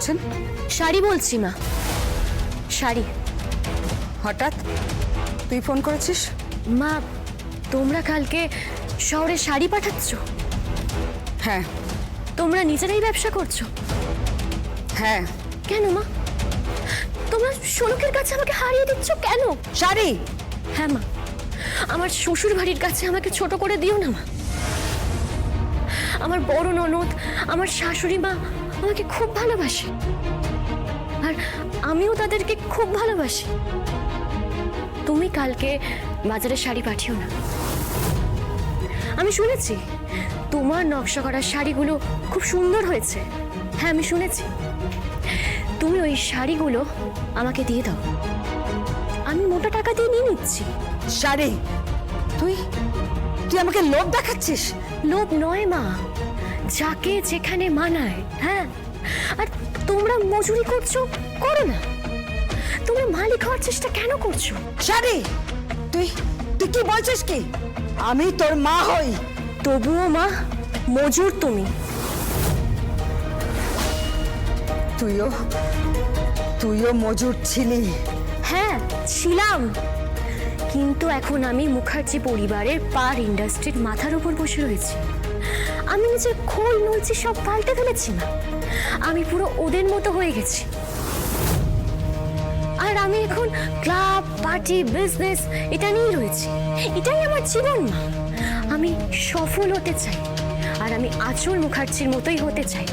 বলছেন? শাড়ি বলছি মা। শাড়ি। হঠাৎ? তুই ফোন করেছিস? মা তোমরা কালকে শহরে শাড়ি পাঠাচ্ছ? হ্যাঁ। তোমরা নিজেরাই ব্যবসা করছ? হ্যাঁ। কেন মা? তোমরা শোলকের কাছে আমাকে হারিয়ে দিচ্ছ কেন? শাড়ি? হ্যাঁ মা। আমার শ্বশুর বাড়ির কাছে আমাকে ছোট করে দিও না মা। আমার বড় ননদ আমার শাশুড়ি মা আমাকে খুব ভালোবাসে। আর আমিও তাদেরকে খুব ভালোবাসি। তুমি কালকে বাজারে শাড়ি পাঠিও না। আমি শুনেছি তোমার নকশা করা শাড়িগুলো খুব সুন্দর হয়েছে। হ্যাঁ আমি শুনেছি। তুমি ওই শাড়িগুলো আমাকে দিয়ে দাও। আমি মোটা টাকা দিয়ে নিয়ে নিচ্ছি। শাড়ি? তুই তুই আমাকে লোভ দেখাচ্ছিস? লোভ নয় মা। যাকে যেখানে মানায় হ্যাঁ? আর তোমরা মজুরি করছ করো না। তোমরা মালিক হওয়ার চেষ্টা কেন করছ? শাড়ি তুই তুই কি বলছিস কি? আমি তোর মা হই। তবুও মা মজুর তুমি। তুইও তুইও মজুর ছিলি। হ্যাঁ ছিলাম। কিন্তু এখন আমি মুখার্জি পরিবারের পার ইন্ডাস্ট্রির মাথার উপর বসে রয়েছি। আমি নিজের খোল নলছি সব পাল্টে ফেলেছি না আমি পুরো ওদের মতো হয়ে গেছি। আর আমি এখন ক্লাব, পার্টি, বিজনেস, এটা নিয়েই রয়েছি। এটাই আমার জীবন, মা। আমি সফল হতে চাই। আর আমি আচল মুখার্জির মতোই হতে চাই।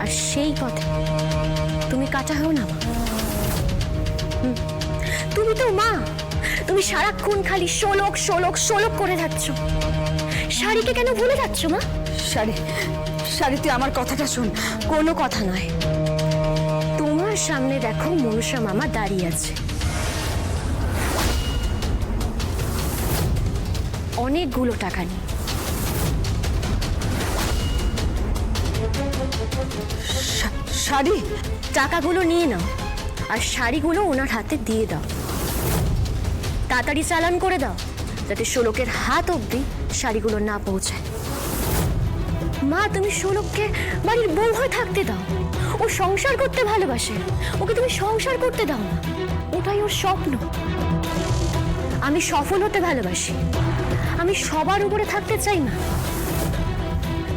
আর সেই পথে তুমি কাটা হও না, মা। তুমি তো মা। তুমি সারাক্ষণ খালি শোলক শোলক শোলক করে যাচ্ছ শাড়িকে কেন ভুলে যাচ্ছ, মা? শাড়ি শাড়ি তুই আমার কথাটা শোন। কোনো কথা নয়। তোমার সামনে দেখো মনুষা মামা দাঁড়িয়ে আছে। অনেকগুলো টাকা নিয়ে। শাড়ি টাকাগুলো নিয়ে নাও আর শাড়িগুলো ওনার হাতে দিয়ে দাও। তাড়াতাড়ি চালান করে দাও যাতে শোলকের হাত অবধি শাড়িগুলো না পৌঁছায়। মা, তুমি সৌরভকে বাড়ির বউ হয়ে থাকতে দাও। ও সংসার করতে ভালোবাসে। ওকে তুমি সংসার করতে দাও না। ওটাই ওর স্বপ্ন। আমি সফল হতে ভালোবাসি। আমি সবার উপরে থাকতে চাই না।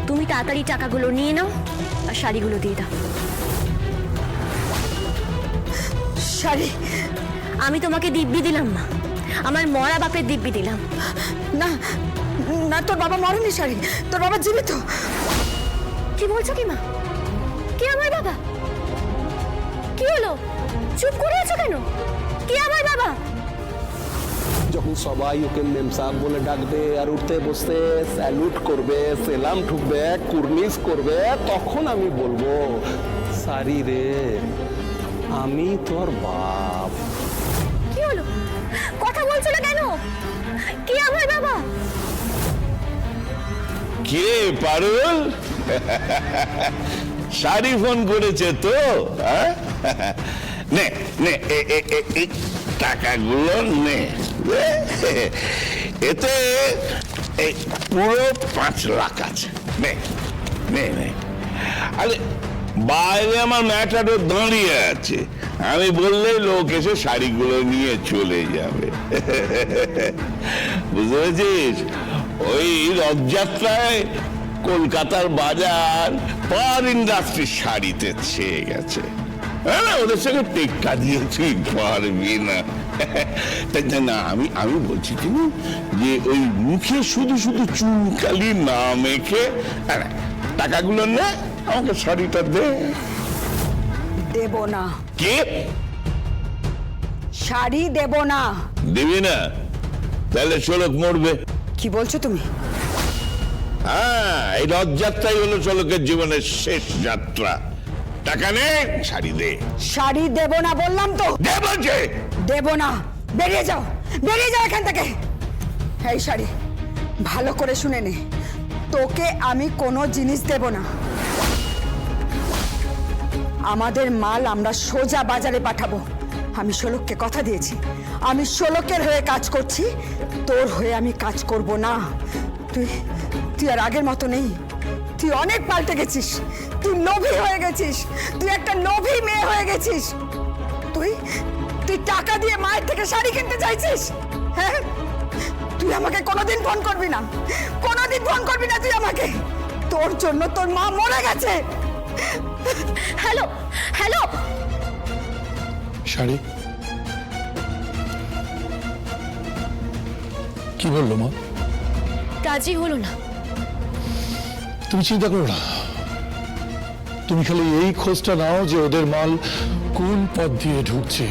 তুমি তাড়াতাড়ি টাকাগুলো নিয়ে নাও আর শাড়িগুলো দিয়ে দাও। শাড়ি? আমি তোমাকে দিব্যি দিলাম না আমার মরা বাপের দিব্যি দিলাম। না না তোর বাবা মরেনি শাড়ি। তোর বাবা জীবিত। কি বলছো কি মা? কে আমার বাবা? কি হলো? চুপ করে আছো কেন? কে আমার বাবা? যখন সবাই ওকে মেম সাহেব বলে ডাকবে আর উঠতে বসতে স্যালুট করবে সেলাম ঠুকবে কুর্নিস করবে তখন আমি বলব সারি রে আমি তোর বাপ। কি হলো? কথা বলছো না কেন? কে আমার বাবা? কে পারুল? শাড়ি ফোন করেছে তো? নে নে টাকাগুলো নে। এতে এই পুরো পাঁচ লাখ আছে। নে নে নে। আরে, বাইরে আমার ম্যাটারও দাঁড়িয়ে আছে। আমি বললেই লোক এসে শাড়িগুলো নিয়ে চলে যাবে। বুঝতে পেরেছিস? ওই রথযাত্রায় কলকাতার বাজার পার ইন্ডাস্ট্রির শাড়িতে ছেয়ে গেছে। হ্যাঁ ওদের সঙ্গে টেক্কা দিয়ে তুই পারবি না। না আমি আমি বলছি কি যে ওই মুখে শুধু শুধু চুনকালি না মেখে টাকাগুলো নে আমাকে শাড়িটা দে। দেব না। কে? শাড়ি দেব না। দিবি না? তাহলে চলক মরবে। কি বলছো তুমি? হ্যাঁ এই রথযাত্রাই হলো চলকের জীবনের শেষ যাত্রা। টাকা নে শাড়ি দে। শাড়ি দেব না বললাম তো। দে বলছে দেব না। বেরিয়ে যাও বেরিয়ে যাও এখান থেকে। এই শাড়ি ভালো করে শুনে নে। তোকে আমি কোনো জিনিস দেব না। আমাদের মাল আমরা সোজা বাজারে পাঠাবো। আমি শোলককে কথা দিয়েছি। আমি শোলকের হয়ে কাজ করছি। তোর হয়ে আমি কাজ করব না। তুই তুই আর আগের মতো নেই। তুই অনেক পাল্টে গেছিস। তুই লোভী হয়ে গেছিস। তুই একটা লোভী মেয়ে হয়ে গেছিস। তুই তুই টাকা দিয়ে মায়ের থেকে শাড়ি কিনতে চাইছিস? হ্যাঁ? তুই আমাকে কোনোদিন ফোন করবি না। কোনোদিন ফোন করবি না তুই আমাকে। তোর জন্য তোর মা মরে গেছে। Hello hello sari? কি বলল মা? রাজি হলো না। তুমি চিন্তা করো না। তুমি খালি এই খোঁজটা নাও যে ওদের মাল কোন পথ দিয়ে ঢুকছে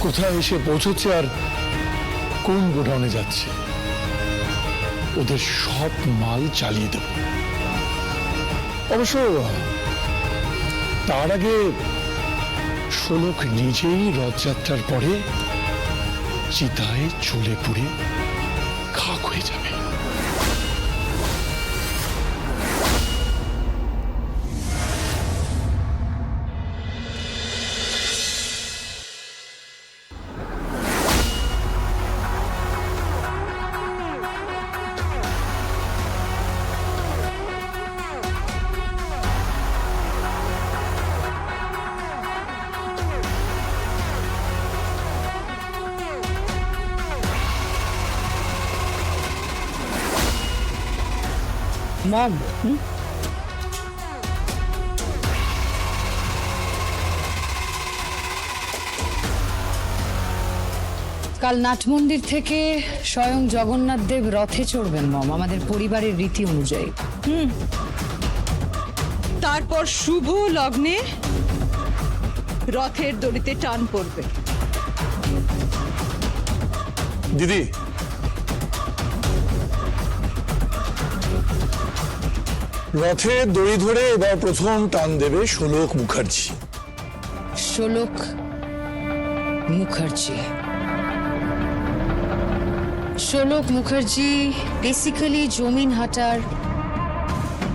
কোথায় এসে পৌঁছচ্ছে আর কোন গোডাউনে যাচ্ছে। ওদের সব মাল চালিয়ে দেব। অবশ্য তার আগে শোলক নিজেই রথযাত্রার পরে চিতায় চলে পুড়ে মম কাল নাট মন্দির থেকে স্বয়ং জগন্নাথ দেব রথে চড়বেন মম, আমাদের পরিবারের রীতি অনুযায়ী। হুম? তারপর শুভ লগ্নে রথের দড়িতে টান পড়বে। দিদি রথে দড়ি ধরে এবার প্রথম টান দেবে শোলক মুখার্জি। শোলক মুখার্জি। শোলক মুখার্জি বেসিক্যালি জমিন হাটার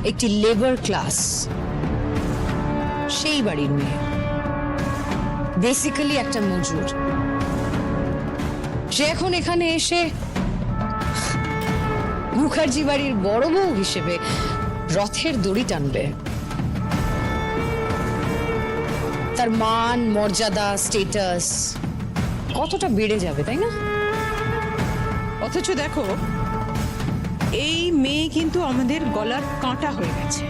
একটি লেবার ক্লাস সেই বাড়ির মেয়ে। বেসিক্যালি একটা মজুর। সে এখন এখানে এসে মুখার্জি বাড়ির বড় বউ হিসেবে রথের দড়ি টানবে। তার মান, মর্যাদা স্টেটাস কতটা বেড়ে যাবে, তাই না? অথচ দেখো, এই মেয়ে কিন্তু আমাদের গলার কাঁটা হয়ে গেছে।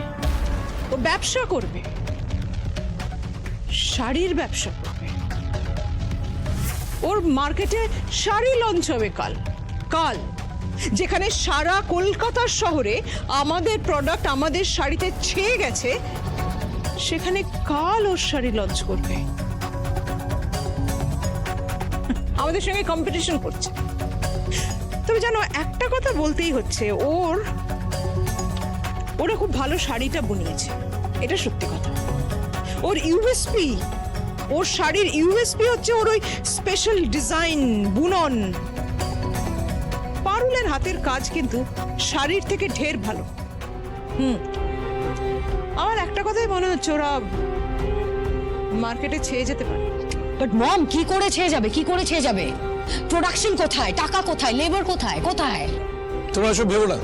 ও ব্যবসা করবে। শাড়ির ব্যবসা করবে। ওর মার্কেটে শাড়ি লঞ্চ হবে কাল। কাল। যেখানে সারা কলকাতার শহরে আমাদের প্রোডাক্ট আমাদের শাড়িতে ছেয়ে গেছে, সেখানে কাল ওর শাড়ি লঞ্চ করবে। আমাদের সঙ্গে কম্পিটিশন করছে। তবে জানো, একটা কথা বলতেই হচ্ছে, ওর, ওরা খুব ভালো শাড়িটা বুনিয়েছে। এটা সত্যি কথা। ওর ইউএসপি ওর শাড়ির ইউএসপি হচ্ছে ওর ওই স্পেশাল ডিজাইন বুনন। হাতের কাজ কিন্তু শাড়ির থেকে ঢের ভালো। হুম। আমার একটা কথাই মনে হচ্ছে ওরা মার্কেটে ছেয়ে যেতে পারে। বাট মম কি করে ছেয়ে যাবে? কি করে ছেয়ে যাবে? প্রোডাকশন কোথায়? টাকা কোথায়? লেবার কোথায়? কোথায়? তোমরা সব ভেবো না।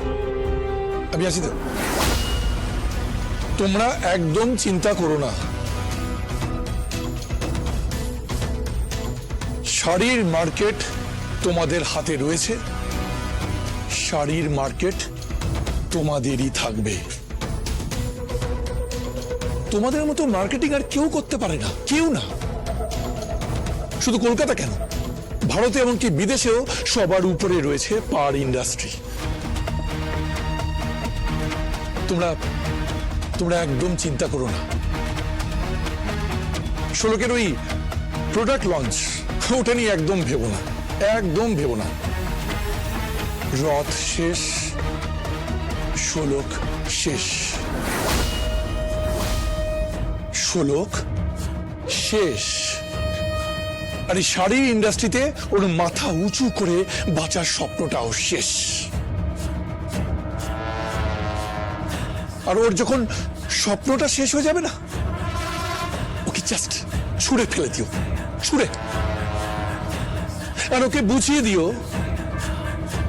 আমি আছি তো। তোমরা একদম চিন্তা করো না। শাড়ির মার্কেট তোমাদের হাতে রয়েছে। শাড়ির মার্কেট তোমাদেরই থাকবে। তোমাদের মতো মার্কেটিং আর কেউ করতে পারে না, কেউ না। শুধু কলকাতা কেন? ভারতে এমনকি বিদেশেও সবার উপরে রয়েছে পার ইন্ডাস্ট্রি। তোমরা তোমরা একদম চিন্তা করো না। ষোলকের ওই প্রোডাক্ট লঞ্চ ওটা নিয়ে একদম ভেবো না, একদম ভেবো না। রথ শেষ ষোলক শেষ। ষোলক শেষ। আর এই শাড়ির ইন্ডাস্ট্রিতে ওর মাথা উঁচু করে বাঁচার স্বপ্নটাও শেষ। আর ওর যখন স্বপ্নটা শেষ হয়ে যাবে না, ওকে জাস্ট ছুঁড়ে ফেলে দিও, ছুঁড়ে। আর ওকে বুঝিয়ে দিও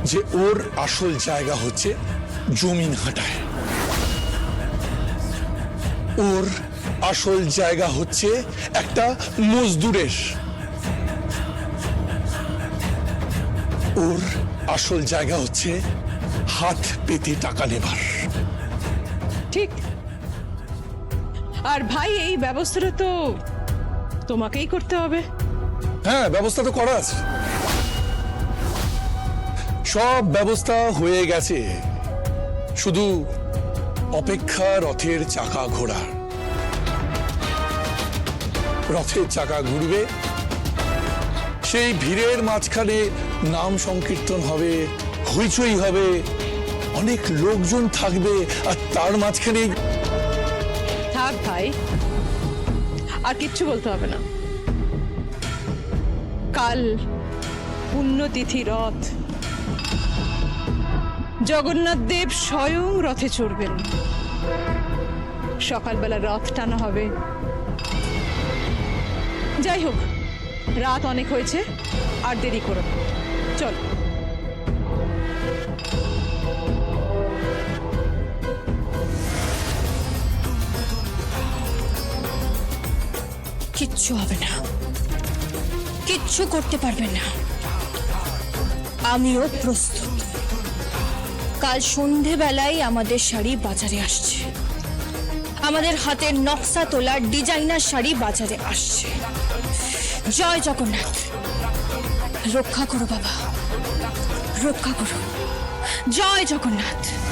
যে ওর আসল জায়গা হচ্ছে জমিন হাঁটায়। ওর আসল জায়গা হচ্ছে একটা মজদুরের। ওর আসল জায়গা হচ্ছে হাত পেতে টাকা নেবার। ঠিক। আর ভাই এই ব্যবস্থাটা তো তোমাকেই করতে হবে। হ্যাঁ ব্যবস্থা তো করা আছে। সব ব্যবস্থা হয়ে গেছে। শুধু অপেক্ষা রথের চাকা ঘোড়ার রথের চাকা ঘুরবে। সেই ভিড়ের মাঝখানে নাম সংকীর্তন হবে, হইচই হবে, অনেক লোকজন থাকবে আর তার মাঝখানে থাক ভাই, আর কিচ্ছু বলতে হবে না। কাল পুণ্যতিথি রথ জগন্নাথ দেব স্বয়ং রথে চড়বেন। সকালবেলা রথ টানা হবে। যাই হোক, রাত অনেক হয়েছে, আর দেরি করো চল। কিচ্ছু হবে না। কিচ্ছু করতে পারবে না। আমিও প্রস্তুত। কাল সন্ধেবেলায় আমাদের শাড়ি বাজারে আসছে। আমাদের হাতের নকশা তোলার ডিজাইনার শাড়ি বাজারে আসছে। জয় জগন্নাথ। রক্ষা করো বাবা। রক্ষা করো। জয় জগন্নাথ।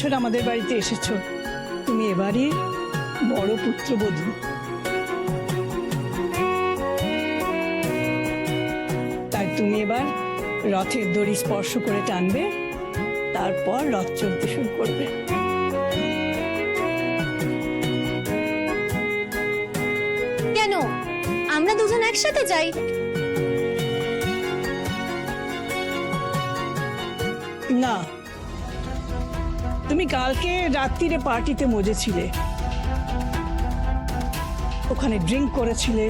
তুমি এবছর আমাদের বাড়িতে এসেছ। তুমি এবারে বড় পুত্রবধূ। তাই তুমি এবার রথের দড়ি স্পর্শ করে টানবে, তারপর রথ চলতে শুরু করবে। কেন? আমরা দুজন একসাথে যাই। কালকে রাত্রিরে পার্টিতে মজেছিলে। ওখানে ড্রিঙ্ক করেছিলে।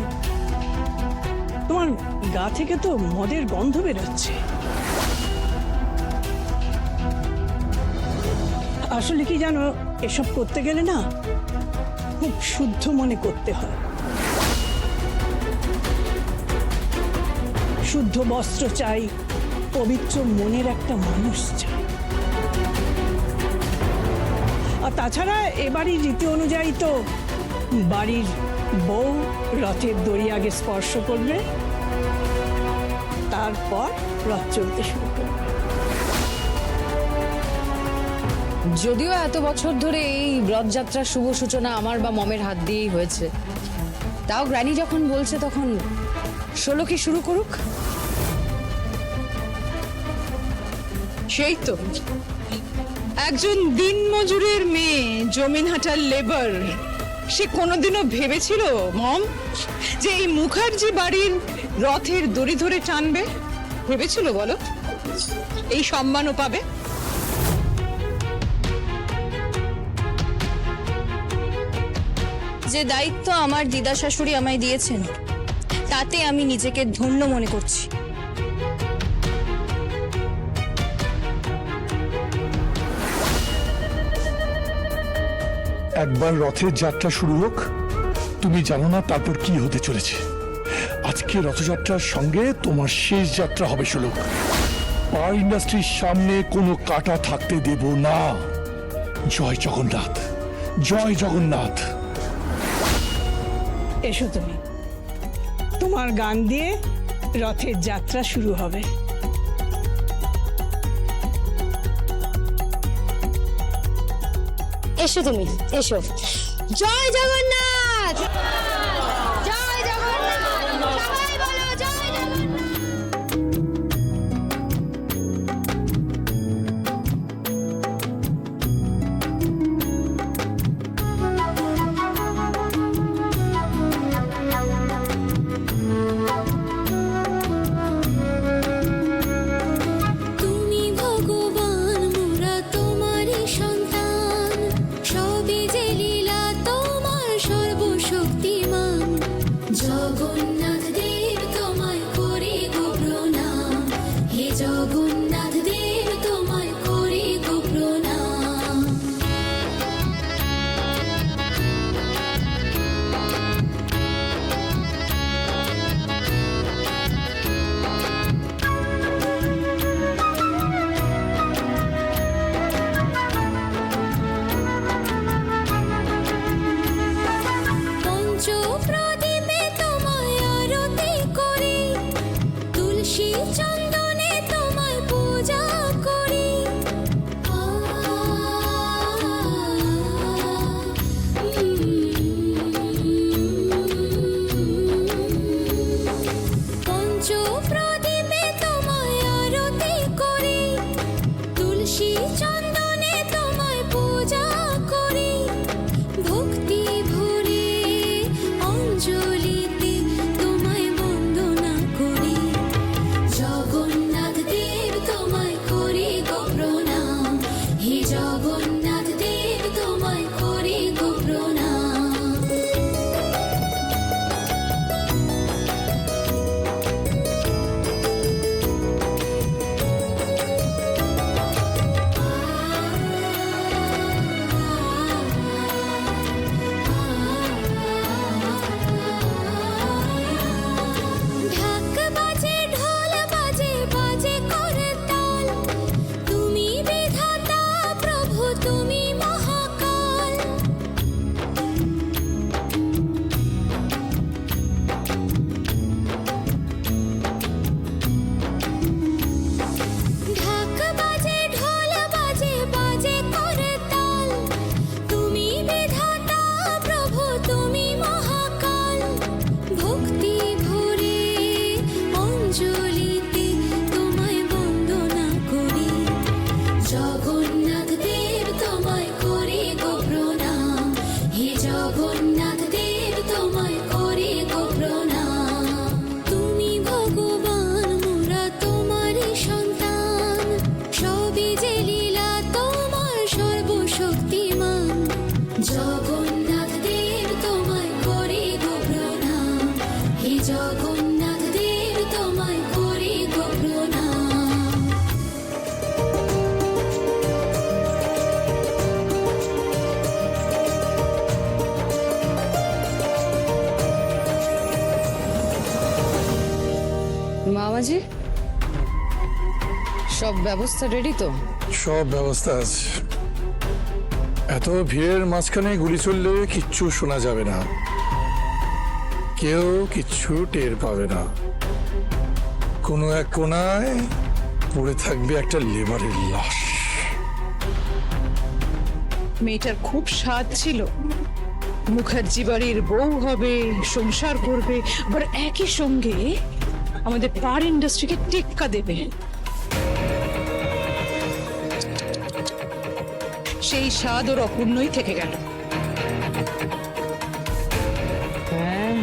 তোমার গা থেকে তো মদের গন্ধ বেরোচ্ছে। আসলে কি জানো, এসব করতে গেলে না খুব শুদ্ধ মনে করতে হয়। শুদ্ধ বস্ত্র চাই, পবিত্র মনের একটা মানুষ চাই। আর তাছাড়া এবারই রীতি অনুযায়ী তো বাড়ির বউ রথের দড়ি আগে স্পর্শ করবে, তারপর রথ চলতে শুরু করবে। যদিও এত বছর ধরে এই রথযাত্রার শুভ সূচনা আমার বা মমের হাত দিয়েই হয়েছে, তাও গ্র্যানি যখন বলছে তখন ষোলো কি শুরু করুক? সেই তো। একজন দিন মজুরের মেয়ে, জমিন হাটার লেবার সে কোনোদিনও ভেবেছিল, মম, যে এই মুখার্জি বাড়ির রথের দড়ি ধরে টানবে? ভেবেছিল, বলো? এই সম্মানও পাবে? যে দায়িত্ব আমার দিদা শাশুড়ি আমায় দিয়েছেন, তাতে আমি নিজেকে ধন্য মনে করছি। একবার রথের যাত্রা শুরু হোক, তুমি জানো না তারপর কি হতে চলেছে। আজকে রথযাত্রার সঙ্গে তোমার শেষ যাত্রা হবে শুলোক পার ইন্ডাস্ট্রির সামনে কোনো কাটা থাকতে দেব না। জয় জগন্নাথ জয় জগন্নাথ। এসো তুমি। তোমার গান দিয়ে রথের যাত্রা শুরু হবে। এসো তুমি এসো। জয় জগন্নাথ! ব্যবস্থা রেডি তো? সব ব্যবস্থা আছে। এত ভিড়ের মাঝখানে গুলি চললে কিচ্ছু শোনা যাবে না। কেউ কিচ্ছু টের পাবে না। কোনো এক কোনায় পড়ে থাকবে একটা লেবারের লাশ। মেয়েটার খুব স্বাদ ছিল। মুখার্জি বাড়ির বউ হবে সংসার করবে আবার একই সঙ্গে আমাদের পার ইন্ডাস্ট্রিকে টেক্কা দেবে। সেই স্বাদ ওর অপূর্ণই থেকে গেল। হ্যাঁ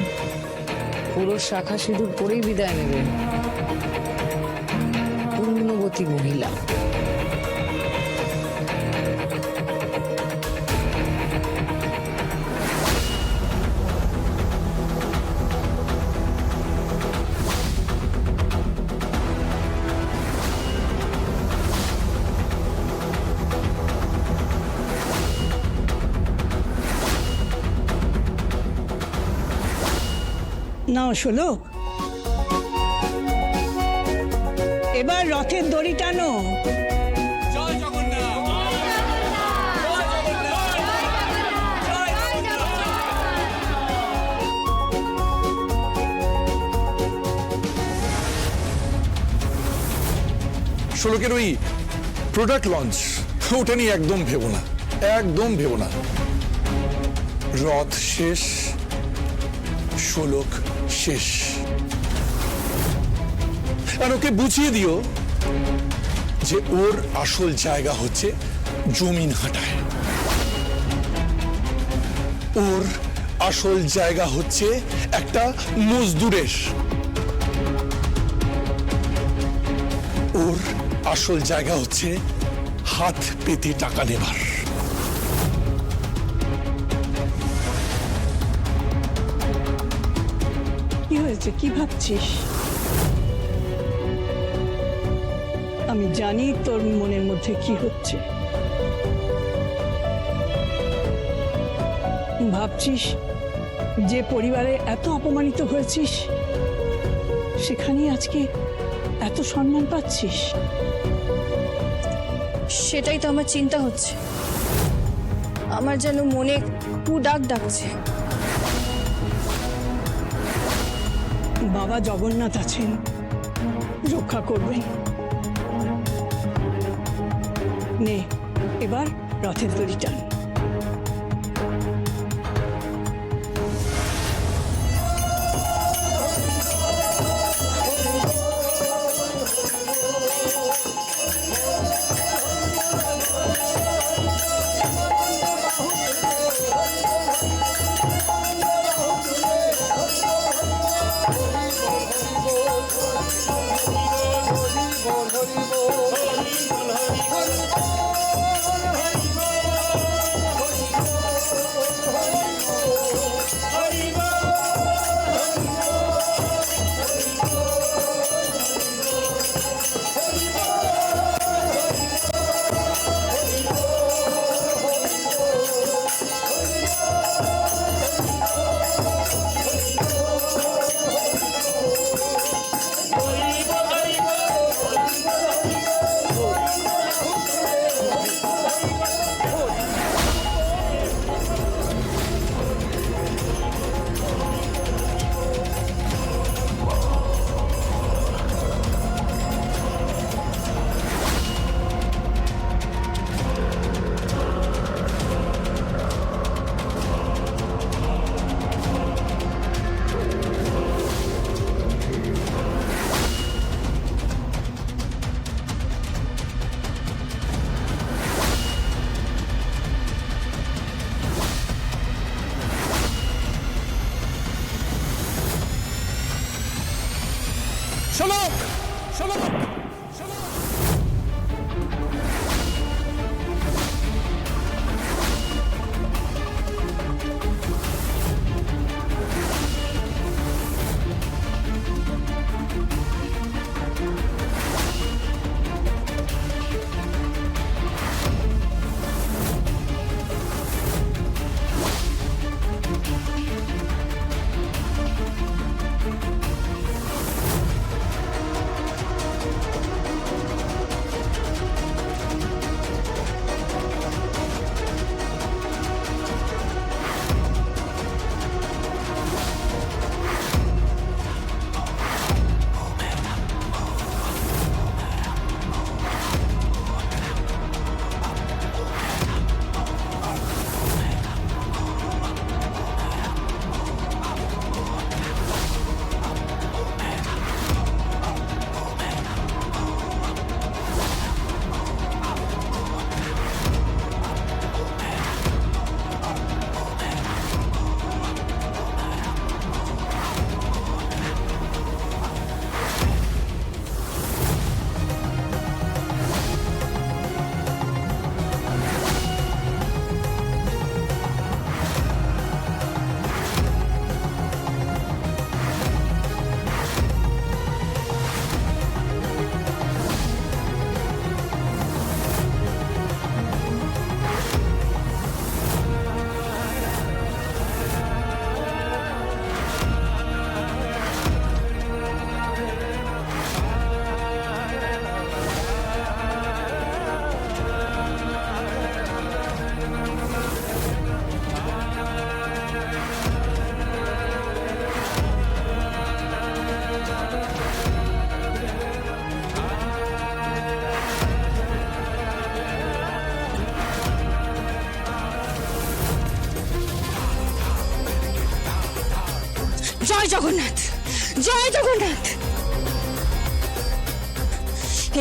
পুরো শাখা সিঁদুর পরেই বিদায় নেবে। পূর্ণবতী মহিলা। নাও শোলক এবার রথের দড়ি টানো। ষোলোকের ওই প্রোডাক্ট লঞ্চ ওটা নিয়ে একদম ভেবো না একদম ভেবো না। রথ শেষ ষোলক শেষ। আর ওকে বুঝিয়ে দিও যে ওর আসল জায়গা হচ্ছে জমিন হাঁটায়। ওর আসল জায়গা হচ্ছে একটা মজদুরের। ওর আসল জায়গা হচ্ছে হাত পেতে টাকা নেবার। হয়েছে কি ভাবছিস? আমি জানি তোর মনের মধ্যে কি হচ্ছে। ভাবছিস যে পরিবারে এত অপমানিত হয়েছিস সেখানেই আজকে এত সম্মান পাচ্ছিস? সেটাই তো আমার চিন্তা হচ্ছে। আমার যেন মনে কু ডাক ডাকছে। বাবা জগন্নাথ আছেন রক্ষা করবেন। নে এবার রথের দড়ি টান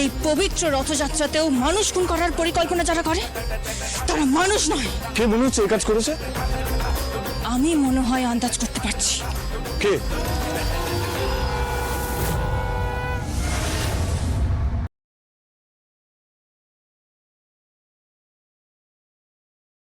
এই পবিত্র রথযাত্রাতেও মানুষ খুন করার পরিকল্পনা যারা করে তারা মানুষ নয়। কে মনে হচ্ছে এই কাজ করেছে? আমি মনে হয় আন্দাজ করতে পারছি। কে?